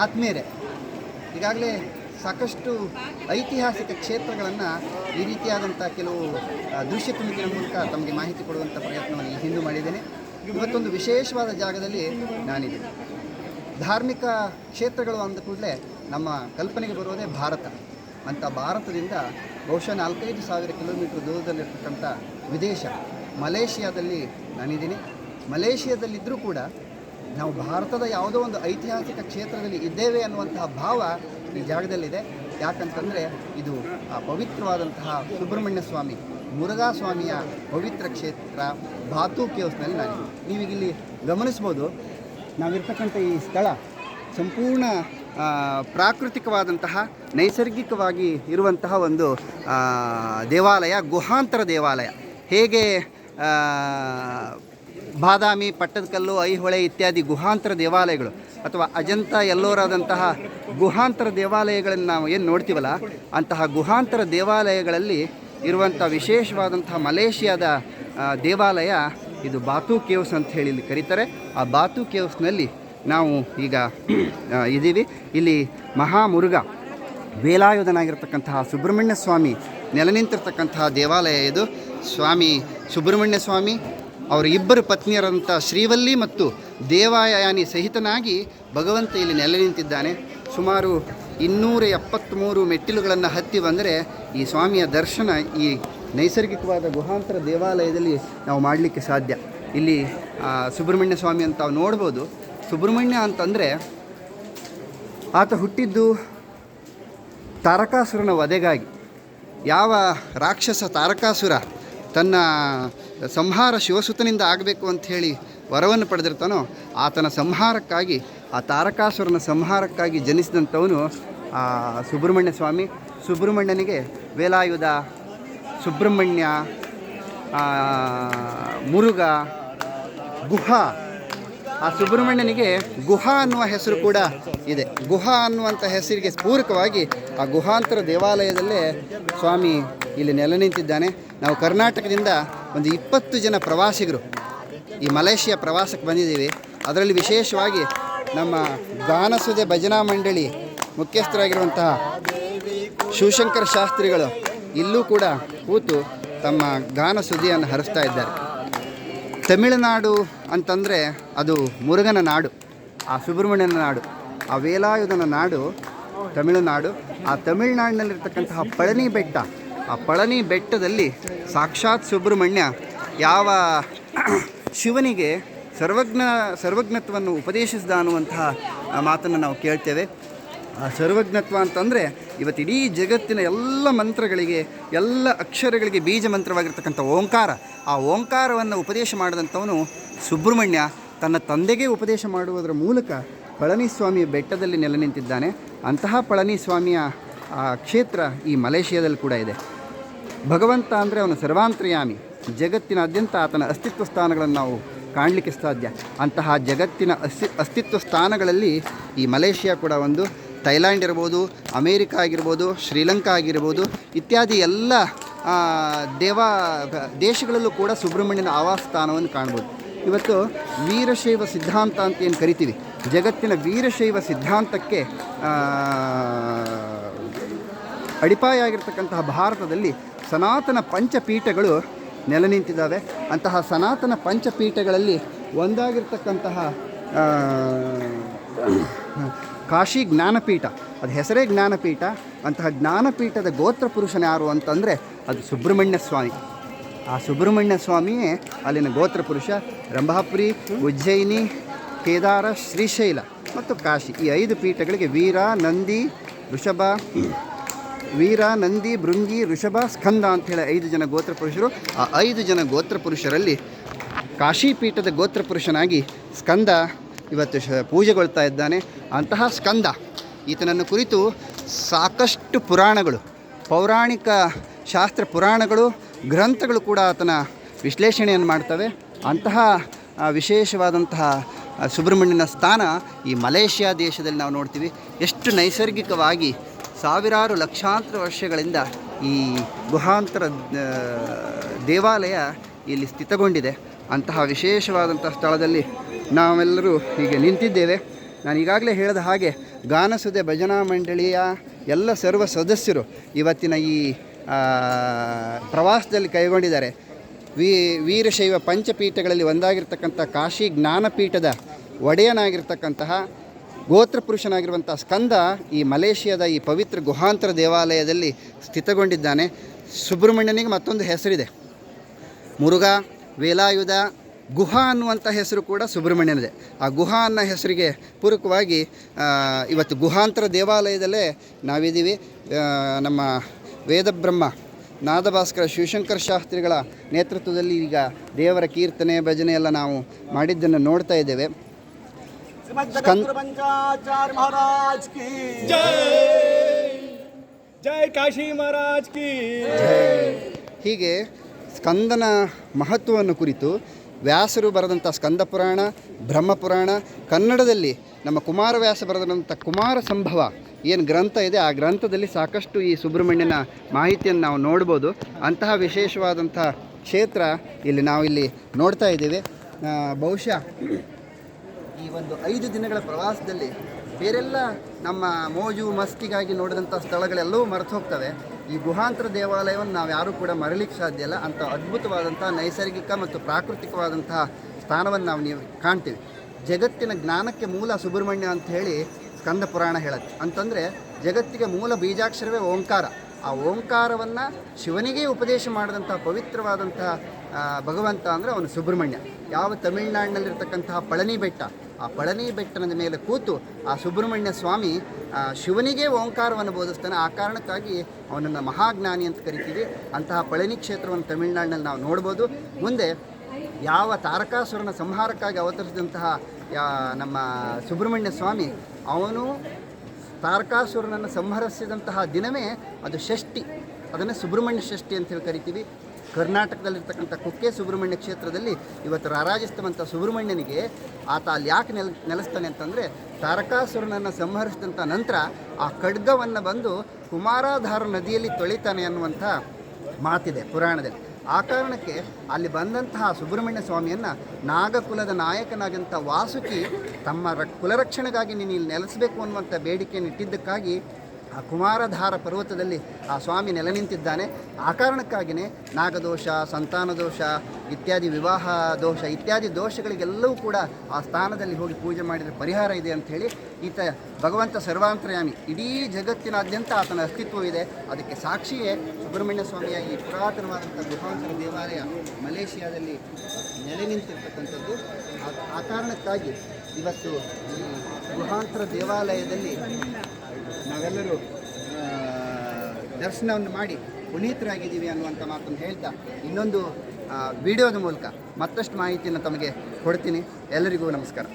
ಆತ್ಮೀಯರೇ, ಈಗಾಗಲೇ ಸಾಕಷ್ಟು ಐತಿಹಾಸಿಕ ಕ್ಷೇತ್ರಗಳನ್ನು ಈ ರೀತಿಯಾದಂಥ ಕೆಲವು ದೃಶ್ಯ ತುಣುಕಿನ ಮೂಲಕ ತಮಗೆ ಮಾಹಿತಿ ಕೊಡುವಂಥ ಪ್ರಯತ್ನವನ್ನು ಈ ಹಿಂದೆ ಮಾಡಿದ್ದೇನೆ. ಇವತ್ತೊಂದು ವಿಶೇಷವಾದ ಜಾಗದಲ್ಲಿ ನಾನಿದ್ದೇನೆ ಧಾರ್ಮಿಕ ಕ್ಷೇತ್ರಗಳು ಅಂದ ಕೂಡಲೇ ನಮ್ಮ ಕಲ್ಪನೆಗೆ ಬರೋದೇ ಭಾರತ. ಅಂಥ ಭಾರತದಿಂದ ಬಹುಶಃ ನಾಲ್ಕೈದು ಸಾವಿರ ಕಿಲೋಮೀಟ್ರ್ ದೂರದಲ್ಲಿರ್ತಕ್ಕಂಥ ವಿದೇಶ ಮಲೇಷಿಯಾದಲ್ಲಿ ನಾನಿದ್ದೀನಿ. ಮಲೇಷಿಯಾದಲ್ಲಿದ್ದರೂ ಕೂಡ ನಾವು ಭಾರತದ ಯಾವುದೋ ಒಂದು ಐತಿಹಾಸಿಕ ಕ್ಷೇತ್ರದಲ್ಲಿ ಇದ್ದೇವೆ ಅನ್ನುವಂತಹ ಭಾವ ಈ ಜಾಗದಲ್ಲಿದೆ. ಯಾಕಂತಂದರೆ ಇದು ಆ ಪವಿತ್ರವಾದಂತಹ ಸುಬ್ರಹ್ಮಣ್ಯ ಸ್ವಾಮಿ, ಮುರುಘಾ ಸ್ವಾಮಿಯ ಪವಿತ್ರ ಕ್ಷೇತ್ರ, ಬಾತು ಕೇವ್ಸ್ನಲ್ಲಿ ನಾನು ನೀವೀಗಿಲ್ಲಿ ಗಮನಿಸ್ಬೋದು, ನಾವಿರ್ತಕ್ಕಂಥ ಈ ಸ್ಥಳ ಸಂಪೂರ್ಣ ಪ್ರಾಕೃತಿಕವಾದಂತಹ, ನೈಸರ್ಗಿಕವಾಗಿ ಇರುವಂತಹ ಒಂದು ದೇವಾಲಯ, ಗುಹಾಂತರ ದೇವಾಲಯ. ಹೇಗೆ ಬಾದಾಮಿ ಪಟ್ಟದಕಲ್ಲು ಐಹೊಳೆ ಇತ್ಯಾದಿ ಗುಹಾಂತರ ದೇವಾಲಯಗಳು ಅಥವಾ ಅಜಂತ ಎಲ್ಲೋರಾದಂತಹ ಗುಹಾಂತರ ದೇವಾಲಯಗಳನ್ನು ನಾವು ಏನು ನೋಡ್ತೀವಲ್ಲ, ಅಂತಹ ಗುಹಾಂತರ ದೇವಾಲಯಗಳಲ್ಲಿ ಇರುವಂಥ ವಿಶೇಷವಾದಂತಹ ಮಲೇಷಿಯಾದ ದೇವಾಲಯ ಇದು ಬಾತು ಕೇವ್ಸ್ ಅಂತ ಹೇಳಿ ಇಲ್ಲಿ ಕರೀತಾರೆ. ಆ ಬಾತು ಕೇವ್ಸ್ನಲ್ಲಿ ನಾವು ಈಗ ಇದ್ದೀವಿ. ಇಲ್ಲಿ ಮಹಾಮುರುಘ, ವೇಲಾಯುಧನಾಗಿರ್ತಕ್ಕಂತಹ ಸುಬ್ರಹ್ಮಣ್ಯ ಸ್ವಾಮಿ ನೆಲೆ ನಿಂತಿರ್ತಕ್ಕಂತಹ ದೇವಾಲಯ ಇದು. ಸ್ವಾಮಿ ಸುಬ್ರಹ್ಮಣ್ಯ ಸ್ವಾಮಿ ಅವರ ಇಬ್ಬರು ಪತ್ನಿಯರಂಥ ಶ್ರೀವಲ್ಲಿ ಮತ್ತು ದೇವಾಯಾನಿ ಸಹಿತನಾಗಿ ಭಗವಂತ ಇಲ್ಲಿ ನೆಲೆ ನಿಂತಿದ್ದಾನೆ. ಸುಮಾರು ಇನ್ನೂರ ಎಪ್ಪತ್ತ್ಮೂರು ಮೆಟ್ಟಿಲುಗಳನ್ನು ಹತ್ತಿ ಬಂದರೆ ಈ ಸ್ವಾಮಿಯ ದರ್ಶನ ಈ ನೈಸರ್ಗಿಕವಾದ ಗುಹಾಂತರ ದೇವಾಲಯದಲ್ಲಿ ನಾವು ಮಾಡಲಿಕ್ಕೆ ಸಾಧ್ಯ. ಇಲ್ಲಿ ಸುಬ್ರಹ್ಮಣ್ಯ ಸ್ವಾಮಿ ಅಂತ ನಾವು ನೋಡ್ಬೋದು. ಸುಬ್ರಹ್ಮಣ್ಯ ಅಂತಂದರೆ ಆತ ಹುಟ್ಟಿದ್ದು ತಾರಕಾಸುರನ ವಧೆಗಾಗಿ. ಯಾವ ರಾಕ್ಷಸ ತಾರಕಾಸುರ ತನ್ನ ಸಂಹಾರ ಶಿವಸುತನಿಂದ ಆಗಬೇಕು ಅಂಥೇಳಿ ವರವನ್ನು ಪಡೆದಿರ್ತಾನೋ, ಆತನ ಸಂಹಾರಕ್ಕಾಗಿ, ಆ ತಾರಕಾಸುರನ ಸಂಹಾರಕ್ಕಾಗಿ ಜನಿಸಿದಂಥವನು ಆ ಸುಬ್ರಹ್ಮಣ್ಯ ಸ್ವಾಮಿ. ಸುಬ್ರಹ್ಮಣ್ಯನಿಗೆ ವೇಲಾಯುಧ, ಸುಬ್ರಹ್ಮಣ್ಯ ಮುರುಘ, ಗುಹಾ. ಆ ಸುಬ್ರಹ್ಮಣ್ಯನಿಗೆ ಗುಹಾ ಅನ್ನುವ ಹೆಸರು ಕೂಡ ಇದೆ. ಗುಹಾ ಅನ್ನುವಂಥ ಹೆಸರಿಗೆ ಪೂರಕವಾಗಿ ಆ ಗುಹಾಂತರ ದೇವಾಲಯದಲ್ಲೇ ಸ್ವಾಮಿ ಇಲ್ಲಿ ನೆಲೆ ನಿಂತಿದ್ದಾನೆ. ನಾವು ಕರ್ನಾಟಕದಿಂದ ಒಂದು ಇಪ್ಪತ್ತು ಜನ ಪ್ರವಾಸಿಗರು ಈ ಮಲೇಷಿಯಾ ಪ್ರವಾಸಕ್ಕೆ ಬಂದಿದ್ದೀವಿ. ಅದರಲ್ಲಿ ವಿಶೇಷವಾಗಿ ನಮ್ಮ ಗಾನಸುದೆ ಭಜನಾ ಮಂಡಳಿ ಮುಖ್ಯಸ್ಥರಾಗಿರುವಂತಹ ಶಿವಶಂಕರ ಶಾಸ್ತ್ರಿಗಳು ಇಲ್ಲೂ ಕೂಡ ಕೂತು ತಮ್ಮ ಗಾನ ಸುದಿಯನ್ನು ಹರಿಸ್ತಾ ಇದ್ದಾರೆ. ತಮಿಳುನಾಡು ಅಂತಂದರೆ ಅದು ಮುರುಗನ ನಾಡು, ಆ ಸುಬ್ರಹ್ಮಣ್ಯನ ನಾಡು, ಆ ವೇಲಾಯುಧನ ನಾಡು ತಮಿಳುನಾಡು, ಆ ತಮಿಳುನಾಡಿನಲ್ಲಿರ್ತಕ್ಕಂತಹ ಪಳನಿ ಬೆಟ್ಟ ಆ ಪಳನಿ ಬೆಟ್ಟದಲ್ಲಿ ಸಾಕ್ಷಾತ್ ಸುಬ್ರಹ್ಮಣ್ಯ ಯಾವ ಶಿವನಿಗೆ ಸರ್ವಜ್ಞ, ಸರ್ವಜ್ಞತ್ವವನ್ನು ಉಪದೇಶಿಸಿದ ಅನ್ನುವಂತಹ ಮಾತನ್ನು ನಾವು ಕೇಳ್ತೇವೆ. ಆ ಸರ್ವಜ್ಞತ್ವ ಅಂತಂದರೆ ಇವತ್ತಿಡೀ ಜಗತ್ತಿನ ಎಲ್ಲ ಮಂತ್ರಗಳಿಗೆ, ಎಲ್ಲ ಅಕ್ಷರಗಳಿಗೆ ಬೀಜ ಮಂತ್ರವಾಗಿರ್ತಕ್ಕಂಥ ಓಂಕಾರ. ಆ ಓಂಕಾರವನ್ನು ಉಪದೇಶ ಮಾಡಿದಂಥವನು ಸುಬ್ರಹ್ಮಣ್ಯ. ತನ್ನ ತಂದೆಗೆ ಉಪದೇಶ ಮಾಡುವುದರ ಮೂಲಕ ಪಳನಿಸ್ವಾಮಿಯ ಬೆಟ್ಟದಲ್ಲಿ ನೆಲೆ ನಿಂತಿದ್ದಾನೆ. ಅಂತಹ ಪಳನಿಸ್ವಾಮಿಯ ಆ ಕ್ಷೇತ್ರ ಈ ಮಲೇಷ್ಯಾದಲ್ಲಿ ಕೂಡ ಇದೆ. ಭಗವಂತ ಅಂದರೆ ಅವನು ಸರ್ವಾಂತರ್ಯಾಮಿ. ಜಗತ್ತಿನಾದ್ಯಂತ ಆತನ ಅಸ್ತಿತ್ವ ಸ್ಥಾನಗಳನ್ನು ನಾವು ಕಾಣಲಿಕ್ಕೆ ಸಾಧ್ಯ. ಅಂತಹ ಜಗತ್ತಿನ ಅಸ್ತಿ, ಅಸ್ತಿತ್ವ ಸ್ಥಾನಗಳಲ್ಲಿ ಈ ಮಲೇಷಿಯಾ ಕೂಡ ಒಂದು. ಥೈಲ್ಯಾಂಡ್ ಇರ್ಬೋದು, ಅಮೇರಿಕಾ ಆಗಿರ್ಬೋದು, ಶ್ರೀಲಂಕಾ ಆಗಿರ್ಬೋದು, ಇತ್ಯಾದಿ ಎಲ್ಲ ದೇವ, ದೇಶಗಳಲ್ಲೂ ಕೂಡ ಸುಬ್ರಹ್ಮಣ್ಯನ ಆವಾಸ ಸ್ಥಾನವನ್ನು ಕಾಣ್ಬೋದು. ಇವತ್ತು ವೀರಶೈವ ಸಿದ್ಧಾಂತ ಅಂತ ಏನು ಕರಿತೀವಿ? ಜಗತ್ತಿನ ವೀರಶೈವ ಸಿದ್ಧಾಂತಕ್ಕೆ ಅಡಿಪಾಯ ಆಗಿರ್ತಕ್ಕಂತಹ ಭಾರತದಲ್ಲಿ ಸನಾತನ ಪಂಚಪೀಠಗಳು ನೆಲೆ ನಿಂತಿದ್ದಾವೆ. ಅಂತಹ ಸನಾತನ ಪಂಚಪೀಠಗಳಲ್ಲಿ ಒಂದಾಗಿರ್ತಕ್ಕಂತಹ ಕಾಶಿ ಜ್ಞಾನಪೀಠ. ಅದು ಹೆಸರೇ ಜ್ಞಾನಪೀಠ. ಅಂತಹ ಜ್ಞಾನಪೀಠದ ಗೋತ್ರ ಪುರುಷನ ಯಾರು ಅಂತಂದರೆ ಅದು ಸುಬ್ರಹ್ಮಣ್ಯ ಸ್ವಾಮಿ. ಆ ಸುಬ್ರಹ್ಮಣ್ಯ ಸ್ವಾಮಿಯೇ ಅಲ್ಲಿನ ಗೋತ್ರ ಪುರುಷ, ರಂಭಾಪುರಿ, ಉಜ್ಜಯಿನಿ, ಕೇದಾರ, ಶ್ರೀಶೈಲ ಮತ್ತು ಕಾಶಿ. ಈ ಐದು ಪೀಠಗಳಿಗೆ ವೀರ, ನಂದಿ ಋಷಭ ವೀರ, ನಂದಿ ಭೃಂಗಿ ಋಷಭ, ಸ್ಕಂದ ಅಂಥೇಳಿ ಐದು ಜನ ಗೋತ್ರ ಪುರುಷರು. ಆ ಐದು ಜನ ಗೋತ್ರ ಪುರುಷರಲ್ಲಿ ಕಾಶಿ ಪೀಠದ ಗೋತ್ರ ಪುರುಷನಾಗಿ ಸ್ಕಂದ ಇವತ್ತು ಶ ಪೂಜೆಗೊಳ್ತಾ ಇದ್ದಾನೆ. ಅಂತಹ ಸ್ಕಂದ ಈತನನ್ನು ಕುರಿತು ಸಾಕಷ್ಟು ಪುರಾಣಗಳು, ಪೌರಾಣಿಕ ಶಾಸ್ತ್ರ ಪುರಾಣಗಳು, ಗ್ರಂಥಗಳು ಕೂಡ ಆತನ ವಿಶ್ಲೇಷಣೆಯನ್ನು ಮಾಡ್ತವೆ. ಅಂತಹ ವಿಶೇಷವಾದಂತಹ ಸುಬ್ರಹ್ಮಣ್ಯನ ಸ್ಥಾನ ಈ ಮಲೇಷ್ಯಾ ದೇಶದಲ್ಲಿ ನಾವು ನೋಡ್ತೀವಿ. ಎಷ್ಟು ನೈಸರ್ಗಿಕವಾಗಿ ಸಾವಿರಾರು ಲಕ್ಷಾಂತರ ವರ್ಷಗಳಿಂದ ಈ ಗುಹಾಂತರ ದೇವಾಲಯ ಇಲ್ಲಿ ಸ್ಥಿತಗೊಂಡಿದೆ. ಅಂತಹ ವಿಶೇಷವಾದಂಥ ಸ್ಥಳದಲ್ಲಿ ನಾವೆಲ್ಲರೂ ಹೀಗೆ ನಿಂತಿದ್ದೇವೆ. ನಾನು ಈಗಾಗಲೇ ಹೇಳಿದ ಹಾಗೆ ಗಾನಸುದೆ ಭಜನಾ ಮಂಡಳಿಯ ಎಲ್ಲ ಸರ್ವ ಸದಸ್ಯರು ಇವತ್ತಿನ ಈ ಪ್ರವಾಸದಲ್ಲಿ ಕೈಗೊಂಡಿದ್ದಾರೆ. ವೀ, ವೀರಶೈವ ಪಂಚಪೀಠಗಳಲ್ಲಿ ಒಂದಾಗಿರ್ತಕ್ಕಂಥ ಕಾಶಿ ಜ್ಞಾನಪೀಠದ ಒಡೆಯನಾಗಿರ್ತಕ್ಕಂತಹ ಗೋತ್ರ ಪುರುಷನಾಗಿರುವಂಥ ಸ್ಕಂದ ಈ ಮಲೇಷಿಯಾದ ಈ ಪವಿತ್ರ ಗುಹಾಂತರ ದೇವಾಲಯದಲ್ಲಿ ಸ್ಥಿತಗೊಂಡಿದ್ದಾನೆ. ಸುಬ್ರಹ್ಮಣ್ಯನಿಗೆ ಮತ್ತೊಂದು ಹೆಸರಿದೆ. ಮುರುಘಾ, ವೇಲಾಯುಧ, ಗುಹಾ ಅನ್ನುವಂಥ ಹೆಸರು ಕೂಡ ಸುಬ್ರಹ್ಮಣ್ಯನಿದೆ. ಆ ಗುಹಾ ಅನ್ನೋ ಹೆಸರಿಗೆ ಪೂರಕವಾಗಿ ಇವತ್ತು ಗುಹಾಂತರ ದೇವಾಲಯದಲ್ಲೇ ನಾವಿದ್ದೀವಿ. ನಮ್ಮ ವೇದಬ್ರಹ್ಮ, ನಾದಭಾಸ್ಕರ, ಶಿವಶಂಕರ ಶಾಸ್ತ್ರಿಗಳ ನೇತೃತ್ವದಲ್ಲಿ ಈಗ ದೇವರ ಕೀರ್ತನೆ ಭಜನೆ ಎಲ್ಲ ನಾವು ಮಾಡಿದ್ದನ್ನು ನೋಡ್ತಾ ಇದ್ದೇವೆ. पंचाचार्य महाराज की जय काशी महाराज की ಹೀಗೆ ಸ್ಕಂದನ ಮಹತ್ವವನ್ನು ಕುರಿತು ವ್ಯಾಸರು ಬರೆದಂಥ ಸ್ಕಂದ ಪುರಾಣ ಬ್ರಹ್ಮಪುರಾಣ ಕನ್ನಡದಲ್ಲಿ ನಮ್ಮ ಕುಮಾರವ್ಯಾಸ ಬರೆದಂಥ ಕುಮಾರ ಸಂಭವ ಏನು ಗ್ರಂಥ ಇದೆ ಆ ಗ್ರಂಥದಲ್ಲಿ ಸಾಕಷ್ಟು ಈ ಸುಬ್ರಹ್ಮಣ್ಯನ ಮಾಹಿತಿಯನ್ನು ನಾವು ನೋಡ್ಬೋದು ಅಂತಹ ವಿಶೇಷವಾದಂಥ ಕ್ಷೇತ್ರ ಇಲ್ಲಿ ನಾವು ಇಲ್ಲಿ ನೋಡ್ತಾ ಇದ್ದೇವೆ ಆ, ಬಹುಶಃ ಈ ಒಂದು ಐದು ದಿನಗಳ ಪ್ರವಾಸದಲ್ಲಿ ಬೇರೆಲ್ಲ ನಮ್ಮ ಮೋಜು ಮಸ್ತಿಗಾಗಿ ನೋಡಿದಂಥ ಸ್ಥಳಗಳೆಲ್ಲವೂ ಮರೆತು ಹೋಗ್ತವೆ. ಈ ಗುಹಾಂತರ ದೇವಾಲಯವನ್ನು ನಾವು ಯಾರೂ ಕೂಡ ಮರಲಿಕ್ಕೆ ಸಾಧ್ಯ ಇಲ್ಲ. ಅಂಥ ಅದ್ಭುತವಾದಂಥ ನೈಸರ್ಗಿಕ ಮತ್ತು ಪ್ರಾಕೃತಿಕವಾದಂತಹ ಸ್ಥಾನವನ್ನು ನಾವು ನೀವು ಕಾಣ್ತೀವಿ. ಜಗತ್ತಿನ ಜ್ಞಾನಕ್ಕೆ ಮೂಲ ಸುಬ್ರಹ್ಮಣ್ಯ ಅಂತ ಹೇಳಿ ಸ್ಕಂದ ಪುರಾಣ ಹೇಳುತ್ತೆ. ಅಂತಂದರೆ ಜಗತ್ತಿಗೆ ಮೂಲ ಬೀಜಾಕ್ಷರವೇ ಓಂಕಾರ. ಆ ಓಂಕಾರವನ್ನು ಶಿವನಿಗೆ ಉಪದೇಶ ಮಾಡಿದಂಥ ಪವಿತ್ರವಾದಂತಹ ಭಗವಂತ ಅಂದರೆ ಅವನು ಸುಬ್ರಹ್ಮಣ್ಯ. ಯಾವ ತಮಿಳುನಾಡಿನಲ್ಲಿರ್ತಕ್ಕಂತಹ ಪಳನಿ ಬೆಟ್ಟ ಆ ಪಳನಿ ಬೆಟ್ಟನದ ಮೇಲೆ ಕೂತು ಆ ಸುಬ್ರಹ್ಮಣ್ಯ ಸ್ವಾಮಿ ಶಿವನಿಗೆ ಓಂಕಾರವನ್ನು ಬೋಧಿಸ್ತಾನೆ. ಆ ಕಾರಣಕ್ಕಾಗಿ ಅವನನ್ನು ಮಹಾಜ್ಞಾನಿ ಅಂತ ಕರಿತೀವಿ. ಅಂತಹ ಪಳನಿ ಕ್ಷೇತ್ರವನ್ನು ತಮಿಳುನಾಡಿನಲ್ಲಿ ನಾವು ನೋಡ್ಬೋದು. ಮುಂದೆ ಯಾವ ತಾರಕಾಸುರನ ಸಂಹಾರಕ್ಕಾಗಿ ಅವತರಿಸಿದಂತಹ ನಮ್ಮ ಸುಬ್ರಹ್ಮಣ್ಯ ಸ್ವಾಮಿ, ಅವನು ತಾರಕಾಸುರನನ್ನು ಸಂಹರಿಸಿದಂತಹ ದಿನವೇ ಅದು ಷಷ್ಠಿ. ಅದನ್ನು ಸುಬ್ರಹ್ಮಣ್ಯ ಷಷ್ಠಿ ಅಂತ ಹೇಳಿ ಕರಿತೀವಿ. ಕರ್ನಾಟಕದಲ್ಲಿರ್ತಕ್ಕಂಥ ಕುಕ್ಕೆ ಸುಬ್ರಹ್ಮಣ್ಯ ಕ್ಷೇತ್ರದಲ್ಲಿ ಇವತ್ತು ರಾರಾಜಿಸ್ತವಂಥ ಸುಬ್ರಹ್ಮಣ್ಯನಿಗೆ ಆತ ಅಲ್ಲಿ ಯಾಕೆ ನೆಲ, ನೆಲೆಸ್ತಾನೆ ಅಂತಂದರೆ ತಾರಕಾಸುರನನ್ನು ಸಂಹರಿಸಿದಂಥ ನಂತರ ಆ ಖಡ್ಗವನ್ನು ಬಂದು ಕುಮಾರಾಧಾರ ನದಿಯಲ್ಲಿ ತೊಳಿತಾನೆ ಅನ್ನುವಂಥ ಮಾತಿದೆ ಪುರಾಣದಲ್ಲಿ. ಆ ಕಾರಣಕ್ಕೆ ಅಲ್ಲಿ ಬಂದಂತಹ ಸುಬ್ರಹ್ಮಣ್ಯ ಸ್ವಾಮಿಯನ್ನು ನಾಗಕುಲದ ನಾಯಕನಾಗಂಥ ವಾಸುಕಿ ತಮ್ಮ ರ, ಕುಲರಕ್ಷಣೆಗಾಗಿ ನೀನು ಇಲ್ಲಿ ನೆಲೆಸಬೇಕು ಅನ್ನುವಂಥ ಬೇಡಿಕೆಯನ್ನು ಇಟ್ಟಿದ್ದಕ್ಕಾಗಿ ಆ ಕುಮಾರಧಾರ ಪರ್ವತದಲ್ಲಿ ಆ ಸ್ವಾಮಿ ನೆಲೆ ನಿಂತಿದ್ದಾನೆ ಆ ಕಾರಣಕ್ಕಾಗಿಯೇ ನಾಗದೋಷ ಸಂತಾನ ದೋಷ ಇತ್ಯಾದಿ ವಿವಾಹ ದೋಷ ಇತ್ಯಾದಿ ದೋಷಗಳಿಗೆಲ್ಲವೂ ಕೂಡ ಆ ಸ್ಥಾನದಲ್ಲಿ ಹೋಗಿ ಪೂಜೆ ಮಾಡಿದರೆ ಪರಿಹಾರ ಇದೆ ಅಂಥೇಳಿ ಈತ ಭಗವಂತ ಸರ್ವಾಂತರ್ಯಾಮಿ. ಇಡೀ ಜಗತ್ತಿನಾದ್ಯಂತ ಆತನ ಅಸ್ತಿತ್ವವಿದೆ ಅದಕ್ಕೆ ಸಾಕ್ಷಿಯೇ ಸುಬ್ರಹ್ಮಣ್ಯ ಸ್ವಾಮಿಯ ಈ ಪುರಾತನವಾದಂಥ ಗುಹಾಂತರ ದೇವಾಲಯ ಮಲೇಷಿಯಾದಲ್ಲಿ ನೆಲೆ ನಿಂತಿರ್ತಕ್ಕಂಥದ್ದು ಆ- ಕಾರಣಕ್ಕಾಗಿ ಇವತ್ತು ಈ ಗುಹಾಂತರ ದೇವಾಲಯದಲ್ಲಿ ನಾವೆಲ್ಲರೂ ದರ್ಶನವನ್ನು ಮಾಡಿ ಪುನೀತರಾಗಿದ್ದೀವಿ ಅನ್ನುವಂಥ ಮಾತನ್ನು ಹೇಳ್ತಾ ಇನ್ನೊಂದು ವಿಡಿಯೋದ ಮೂಲಕ ಮತ್ತಷ್ಟು ಮಾಹಿತಿಯನ್ನು ತಮಗೆ ಕೊಡ್ತೀನಿ. ಎಲ್ಲರಿಗೂ ನಮಸ್ಕಾರ.